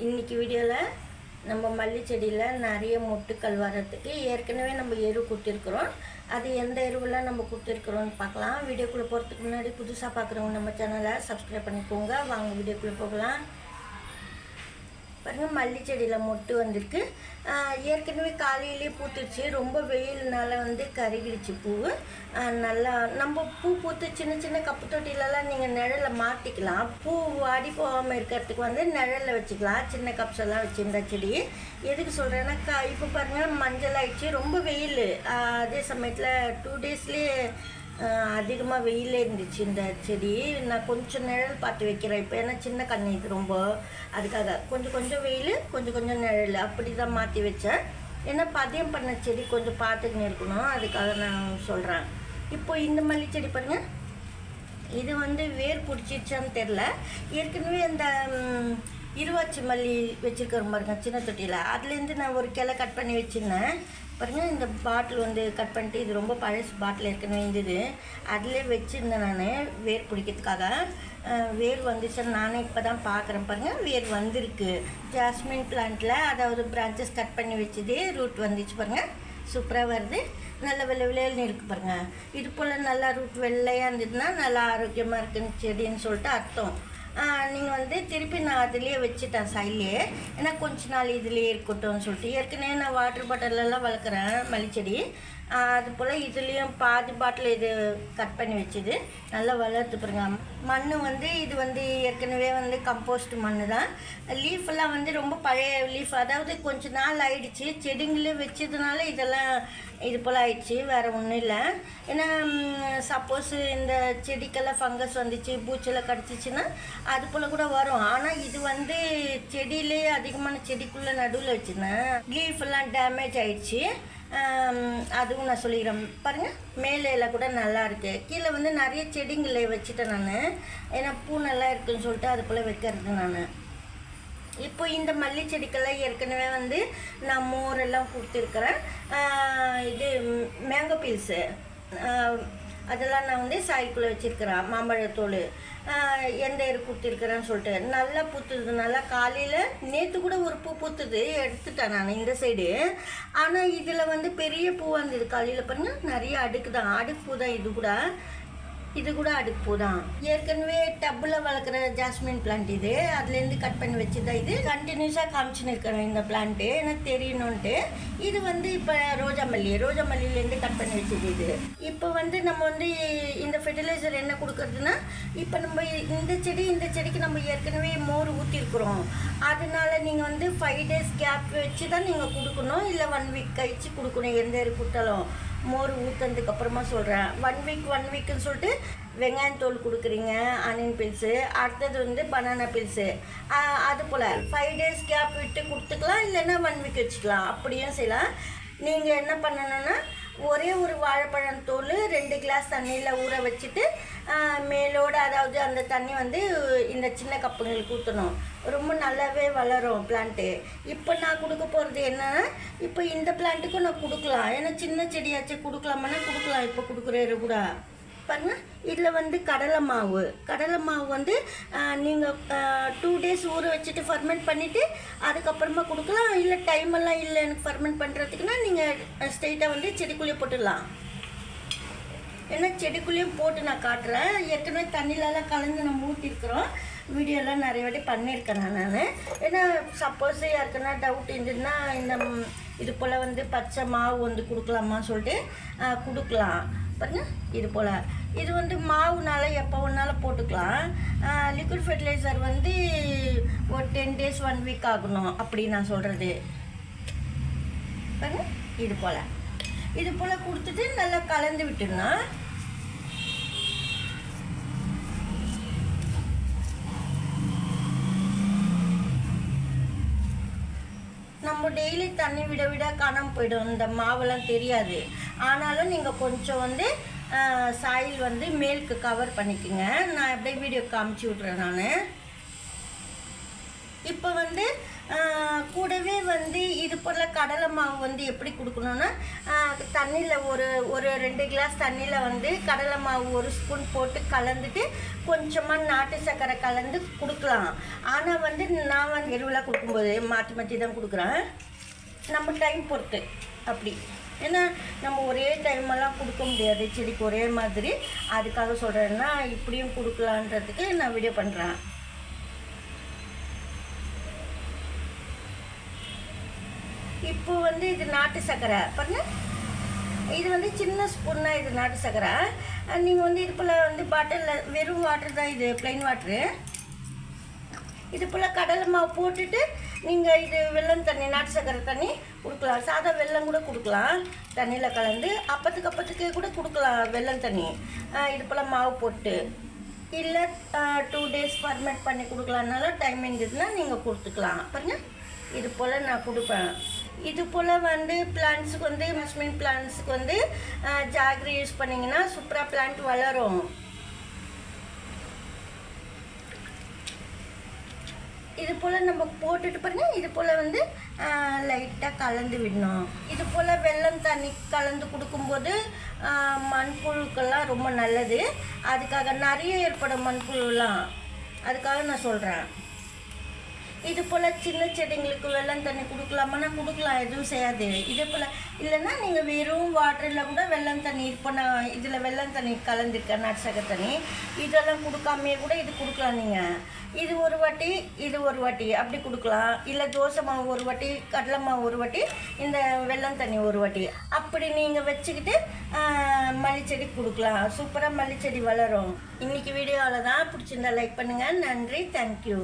இன்னைக்கு வீடியோவில் நம்ம மல்லி செடியில் நிறைய மொட்டுக்கள் வர்றதுக்கு ஏற்கனவே நம்ம எரு கொடுத்துருக்குறோம் அது எந்த எருவெல்லாம் நம்ம கொடுத்துருக்குறோம்னு பார்க்கலாம். வீடியோக்குள்ளே போகிறதுக்கு முன்னாடி புதுசாக பார்க்குறவங்க நம்ம சேனலை சப்ஸ்கிரைப் பண்ணிக்கோங்க. வாங்க வீடியோக்குள்ளே போகலாம். பாருங்க மல்லி செடியில் மொட்டு வந்திருக்கு. ஏற்கனவே காலையிலே பூத்துருச்சு ரொம்ப வெயில்னால வந்து கருகிடுச்சு பூ. நல்லா நம்ம பூ பூத்து சின்ன சின்ன கப்பு தொட்டிலெலாம் நீங்கள் நிழலில் மாட்டிக்கலாம். பூ வாடி போகாமல் இருக்கிறதுக்கு வந்து நிழலில் வச்சுக்கலாம். சின்ன கப்ஸெல்லாம் வச்சுருந்தா செடி. எதுக்கு சொல்கிறேன்னா க இப்போ பாருங்கள் மஞ்சள் ஆயிடுச்சு. ரொம்ப வெயில். அதே சமயத்தில் டூ டேஸ்லேயே அதிகமாக வெயிலே இருந்துச்சு இந்த செடி. நான் கொஞ்சம் நிழல் பார்த்து வைக்கிறேன். இப்போ ஏன்னா சின்ன கண்ணி இது ரொம்ப. அதுக்காக கொஞ்சம் கொஞ்சம் வெயில் கொஞ்சம் கொஞ்சம் நிழல். அப்படி தான் மாற்றி வச்சேன். ஏன்னா பதியம் பண்ண செடி கொஞ்சம் பார்த்துக்கின்னு இருக்கணும். அதுக்காக நான் சொல்கிறேன் இப்போ இந்த மல்லி செடி பாருங்கள் இது வந்து வேர் பிடிச்சிருச்சான்னு தெரில ஏற்கனவே இந்த இருவாச்சி மல்லி வச்சுருக்கிற பாருங்க சின்ன தொட்டியில். அதுலேருந்து நான் ஒரு கிளை கட் பண்ணி வச்சுருந்தேன். பாருங்கள் இந்த பாட்டில் வந்து கட் பண்ணிட்டு இது ரொம்ப பழசு பாட்டில் ஏற்கனவே இருந்தது. அதிலே வச்சுருந்தேன் நான் வேர் பிடிக்கிறதுக்காக. வேர் வந்துச்சுன்னு நானே இப்போ தான் பார்க்குறேன் பாருங்கள் வேர் வந்திருக்கு. ஜாஸ்மின் பிளான்ட்டில் அதாவது பிரான்ச்சஸ் கட் பண்ணி வச்சது ரூட் வந்துச்சு பாருங்கள் சூப்பராக வருது. நல்ல வெள்ளை வெள்ளையல்னு இருக்குது பாருங்கள் இது போல் நல்லா ரூட் வெள்ளையாக இருந்ததுன்னா நல்லா ஆரோக்கியமாக இருக்குன்னு செடின்னு சொல்லிட்டு அர்த்தம். நீங்கள் வந்து திருப்பி நான் அதுலேயே வச்சுட்டேன் சைட்லேயே ஏன்னா கொஞ்ச நாள் இதுலேயே இருக்கட்டும்னு சொல்லிட்டு. ஏற்கனவே நான் வாட்டர் பாட்டிலெல்லாம் வளர்க்குறேன் மல்லிச்செடி. அது போல் இதுலேயும் பாதி பாட்டில் இது கட் பண்ணி வச்சுது. நல்லா வளர்த்து பாருங்க. மண் வந்து இது வந்து ஏற்கனவே வந்து கம்போஸ்ட் மண் தான். லீஃபெல்லாம் வந்து ரொம்ப பழைய லீஃப் அதாவது கொஞ்ச நாள் ஆயிடுச்சு. செடிங்களே வச்சதுனால இதெல்லாம் இது போல் ஆயிடுச்சு. வேறு ஒன்றும் இல்லை. ஏன்னா சப்போஸ் இந்த செடிக்கெல்லாம் ஃபங்கஸ் வந்துச்சு பூச்செல்லாம் கடிச்சிச்சுன்னா அது போல் கூட வரும். ஆனால் இது வந்து செடியிலே அதிகமான செடிக்குள்ளே நடுவில் வச்சுருந்தேன் லீஃப் எல்லாம் டேமேஜ் ஆயிடுச்சு. அதுவும் நான் சொல்லிக்கிறேன். பாருங்கள் மேலே கூட நல்லா இருக்குது கீழே வந்து நிறைய செடிங்களை வச்சுட்டேன் நான். ஏன்னா பூ நல்லா இருக்குன்னு சொல்லிட்டு அது போல் வைக்கிறது நான். இப்போ இந்த மல்லி செடிக்கெல்லாம் ஏற்கனவே வந்து நான் மோரெல்லாம் கொடுத்துருக்குறேன். இது மேங்கோ பீல்ஸு அதெல்லாம் நான் வந்து சாய்க்குள்ளே வச்சுருக்கிறேன் மாம்பழத்தோல். எந்த இரு கொடுத்துருக்குறேன்னு சொல்லிட்டு. நல்லா பூத்துது. நல்லா காலையில் நேற்று கூட ஒரு பூ பூத்துது. எடுத்துட்டேன் நான் இந்த சைடு. ஆனால் இதில் வந்து பெரிய பூ வந்தது காலையில் பாருங்கள் நிறைய அடுக்கு தான் அடுக்கு பூ தான் இது கூட. இது கூட அடுப்பு பூ தான். ஏற்கனவே டப்பில் வளர்க்குற ஜாஸ்மின் பிளான்ட் இது. அதுலேருந்து கட் பண்ணி வச்சுதான் இது. கண்டினியூஸாக காமிச்சுன்னு இருக்கிறேன் இந்த பிளான்ட்டு எனக்கு தெரியணுன்ட்டு இது வந்து இப்போ ரோஜா மல்லி ரோஜா மல்லியிலேருந்து கட் பண்ணி வச்சது இது. இப்போ வந்து நம்ம வந்து இந்த ஃபெர்டிலைசர் என்ன கொடுக்குறதுன்னா இப்போ நம்ம இந்த செடி இந்த செடிக்கு நம்ம ஏற்கனவே மோர் ஊற்றிருக்குறோம் அதனால நீங்கள் வந்து ஃபைவ் டேஸ் கேப் வச்சு தான் நீங்கள் கொடுக்கணும். இல்லை ஒன் வீக் கழிச்சு கொடுக்கணும். எந்த ஒரு கொடுத்தாலும் மோர் ஊற்றுனதுக்கு அப்புறமா சொல்கிறேன் ஒன் வீக் ஒன் வீக்குன்னு சொல்லிட்டு வெங்காயம் தோல் கொடுக்குறீங்க ஆனியன் பில்ஸு அடுத்தது வந்து பனானா பில்ஸு அது போல் ஃபைவ் டேஸ் கேப் விட்டு கொடுத்துக்கலாம் இல்லைன்னா ஒன் வீக் வச்சுக்கலாம். அப்படியும் செய்யலாம். நீங்கள் என்ன பண்ணணும்னா ஒரே ஒரு வாழைப்பழம் தோல் ரெண்டு கிளாஸ் தண்ணியில் ஊற வச்சுட்டு மேலோடு மேலோட அதாவது அந்த தண்ணி வந்து இந்த சின்ன கப்புங்களுக்கு ஊற்றணும் ரொம்ப நல்லாவே வளரும் பிளான்ட்டு இப்போ நான் கொடுக்க போகிறது என்னன்னா இப்போ இந்த பிளான்ட்டுக்கும் நான் கொடுக்கலாம். ஏன்னா சின்ன செடியாச்சும் கொடுக்கலாமான்னா கொடுக்கலாம். இப்போ கொடுக்குறது கூட. பாருங்க இதில் வந்து கடலை மாவு. கடலை மாவு வந்து நீங்கள் டூ டேஸ் ஊற வச்சுட்டு ஃபர்மெண்ட் பண்ணிவிட்டு அதுக்கப்புறமா கொடுக்கலாம். இல்லை டைமெல்லாம் இல்லை எனக்கு ஃபர்மெண்ட் பண்ணுறதுக்குன்னா நீங்கள் ஸ்ட்ரெயிட்டாக வந்து செடிக்குள்ளேயே போட்டுடலாம். ஏன்னா செடிக்குள்ளேயும் போட்டு நான் காட்டுறேன். ஏற்கனவே தண்ணிலலாம் கலந்து நம்ம ஊற்றிருக்கிறோம் வீடியோலாம் நிறைய வாட்டி பண்ணியிருக்கேன் நான் நான். ஏன்னா சப்போஸ் யாருக்குன்னா டவுட் இருந்ததுன்னா இந்த இது போல் வந்து பச்சை மாவு வந்து கொடுக்கலாமா சொல்லிட்டு கொடுக்கலாம். பாருங்க இது போல். இது வந்து மாவுனால எப்போ வேணாலும் போட்டுக்கலாம். லிக்விட் ஃபெர்டிலைசர் வந்து ஒரு டென் டேஸ் ஒன் வீக் ஆகணும் அப்படி நான் சொல்கிறது பாருங்க இது போல். இது போல் கொடுத்துட்டு நல்லா கலந்து விட்டுடணும் நம்ம டெய்லி தண்ணி விட விட காணாமல் போயிடும். இந்த மாவெல்லாம் தெரியாது. ஆனாலும் நீங்கள் கொஞ்சம் வந்து சாயில் வந்து மேலுக்கு கவர் பண்ணிக்கோங்க. நான் அப்படியே வீடியோ காமிச்சு விட்றேன் நான். இப்போ வந்து கூடவே வந்து இது போல் கடலை மாவு வந்து எப்படி கொடுக்கணுன்னா தண்ணியில் ஒரு ஒரு ரெண்டு கிளாஸ் தண்ணியில் வந்து கடலை மாவு ஒரு ஸ்பூன் போட்டு கலந்துட்டு கொஞ்சமாக நாட்டு சர்க்கரை கலந்து கொடுக்கலாம். ஆனால் வந்து நான் வந்து எருவலாக கொடுக்கும்போது மாற்றி மாற்றி தான் கொடுக்குறேன். நம்ம டைம் பொறுத்து அப்படி. ஏன்னா நம்ம ஒரே டைமெல்லாம் கொடுக்க முடியாது. செடிக்கு ஒரே மாதிரி. அதுக்காக சொல்கிறேன்னா இப்படியும் கொடுக்கலான்றதுக்கு நான் வீடியோ பண்ணுறேன் இப்போ வந்து இது நாட்டு சர்க்கரை பாருங்க. இது வந்து சின்ன ஸ்பூன்னா இது நாட்டு சர்க்கரை நீங்கள் வந்து இது போல் வந்து பாட்டிலில் வெறும் வாட்டர் தான் இது ப்ளைன் வாட்ரு இது போல் கடலை மாவு போட்டுட்டு நீங்கள் இது வெல்லம் தண்ணி நாட்டு சர்க்கரை தண்ணி கொடுக்கலாம். சாதா வெல்லம் கூட கொடுக்கலாம். தண்ணியில் கலந்து அப்பத்துக்கு அப்பத்துக்கு கூட கொடுக்கலாம் வெல்லம் தண்ணி. இது போல் மாவு போட்டு. இல்லை டூ டேஸ் ஃபர்மெண்ட் பண்ணி கொடுக்கலான்னாலும் டைம் இருந்ததுன்னா நீங்கள் கொடுத்துக்கலாம். பாருங்க. இது போல் நான் கொடுப்பேன். இது போல் வந்து பிளான்ட்ஸுக்கு வந்து மஸ்மின் பிளான்ட்ஸுக்கு வந்து ஜாகிரி யூஸ் பண்ணிங்கன்னா சூப்பராக பிளான்ட் வளரும். இது போல் நம்ம போட்டுட்டு பாருங்க. இது போல் வந்து லைட்டாக கலந்து விடணும். இது போல் வெள்ளம் தண்ணி கலந்து கொடுக்கும்போது ஆஹ், மண்புழுக்கெல்லாம் ரொம்ப நல்லது. அதுக்காக நிறைய ஏற்படும் மண்புழுலாம். அதுக்காக நான் சொல்கிறேன் இது போல் சின்ன செடிங்களுக்கு வெல்லம் தண்ணி கொடுக்கலாமான்னா கொடுக்கலாம் எதுவும் செய்யாது. இதே போல் இல்லைன்னா நீங்கள் வெறும் வாட்டரில் கூட வெல்லம் தண்ணி இப்போ நான் இதில் வெல்லம் தண்ணி கலந்துருக்கேன் நட்சக தண்ணி. இதெல்லாம் கொடுக்காமையே கூட இது கொடுக்கலாம் நீங்கள் இது ஒரு வாட்டி இது ஒரு வாட்டி அப்படி கொடுக்கலாம். இல்லை தோசை மாவு ஒரு வாட்டி கடலை மாவு ஒரு வாட்டி இந்த வெல்லம் தண்ணி ஒரு வாட்டி. அப்படி நீங்கள் வச்சுக்கிட்டு மல்லிச்செடி கொடுக்கலாம். சூப்பராக மல்லிச்செடி வளரும். இன்னைக்கு வீடியோவில் தான் பிடிச்சிருந்தா லைக் பண்ணுங்கள் நன்றி. தேங்க்யூ